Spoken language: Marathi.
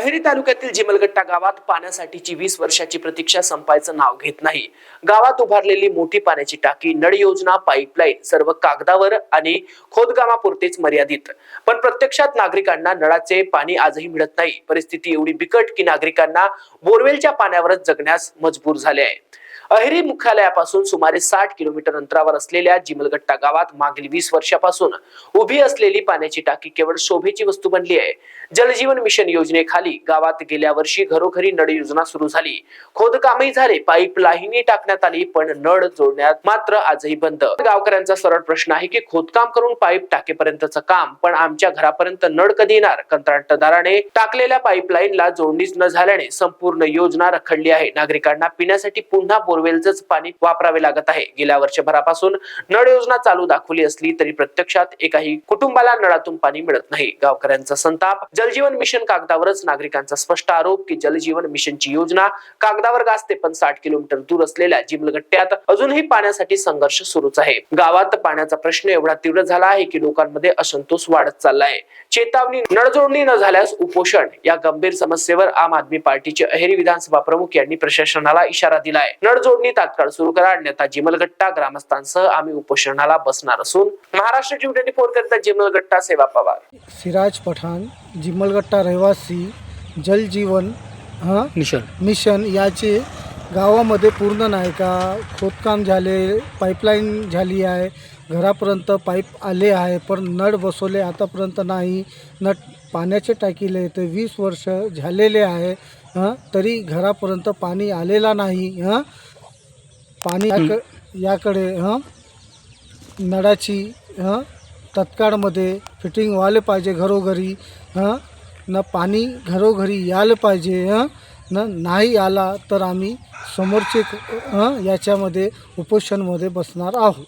अहेरी तालुक्यातील जिमलगट्टा गावात पाण्यासाठीची वीस वर्षाची प्रतीक्षा संपायचं नाव घेत नाही. गावात उभारलेली मोठी पाण्याची टाकी नळ योजना पाईपलाईन सर्व कागदावर आणि खोदकामापुरतेच मर्यादित. पण प्रत्यक्षात नागरिकांना नळाचे पाणी आजही मिळत नाही. परिस्थिती एवढी बिकट की नागरिकांना बोरवेलच्या पाण्यावरच जगण्यास मजबूर झाले आहे अहेरी मुख्यालयापासून सुमारे साठ किलोमीटर अंतरावर असलेल्या जिमलगट्टा गावात मागील वीस वर्षापासून उभी असलेली पाण्याची टाकी केवळ शोभेची वस्तू बनली आहे. जलजीवन मिशन योजनेखाली गावात गेल्या वर्षी घरोघरी नळ योजना सुरू झाली. खोदकामही झाले पाईप लाईनही टाकण्यात आली पण नळ जोडण्यात मात्र आजही बंद. गावकऱ्यांचा सरळ प्रश्न आहे की खोदकाम करून पाईप टाकेपर्यंतचं काम पण आमच्या घरापर्यंत नळ कधी येणार? कंत्राटदाराने टाकलेल्या पाईपलाईनला जोडणीच न झाल्याने संपूर्ण योजना रखडली आहे. नागरिकांना पिण्यासाठी पुन्हा बोरवेलचंच पाणी वापरावे लागत आहे. गेल्या वर्षभरापासून नळ योजना चालू दाखवली असली तरी प्रत्यक्षात एकाही कुटुंबाला नळातून पाणी मिळत नाही. गावकऱ्यांचा संताप जलजीवन मिशन कागदावरच नागरिकांचा स्पष्ट आरोप की जलजीवन मिशनची योजना कागदावर गाजते पण साठ किलोमीटर दूर असलेल्या जिमलगट्ट्यात अजूनही पाण्यासाठी संघर्ष सुरूच आहे. गावात पाण्याचा प्रश्न एवढा तीव्र झाला आहे की लोकांमध्ये असंतोष वाढत चाललाय. चेतावणी नळजोडणी न झाल्यास उपोषण या गंभीर समस्येवर आम आदमी पार्टीचे अहेरी विधानसभा प्रमुख यांनी प्रशासनाला इशारा दिलाय. नळजोडणी तात्काळ सुरू करा. अन्यथा जिमलगट्टा ग्रामस्थांसह आम्ही उपोषणाला बसणार असून महाराष्ट्र टी ट्वेंटी फोर करिता जिमलगट्टा सेवा पवार. सिराज पठाण जिमलगट्टा रहिवासी जलजीवन हां? मिशन. मिशन याचे गावामध्ये पूर्ण नाही का? खोदकाम झाले पाईपलाईन झाली आहे घरापर्यंत पाईप आले आहे पण नळ बसवले आतापर्यंत नाही. नट पाण्याचे टाकीले ते वीस वर्ष झालेले आहे हां? तरी घरापर्यंत पाणी आलेला नाही हां? पाणी याक याकडे हां? नळाची हां? तत्काळमध्ये फिटिंग व्हायला पाहिजे घरोघरी हां? न पाणी घरोघरी यायला पाहिजे हं? न नाही आला तर आम्ही समोरचे हं? याच्यामध्ये उपोषणमध्ये बसणार आहोत.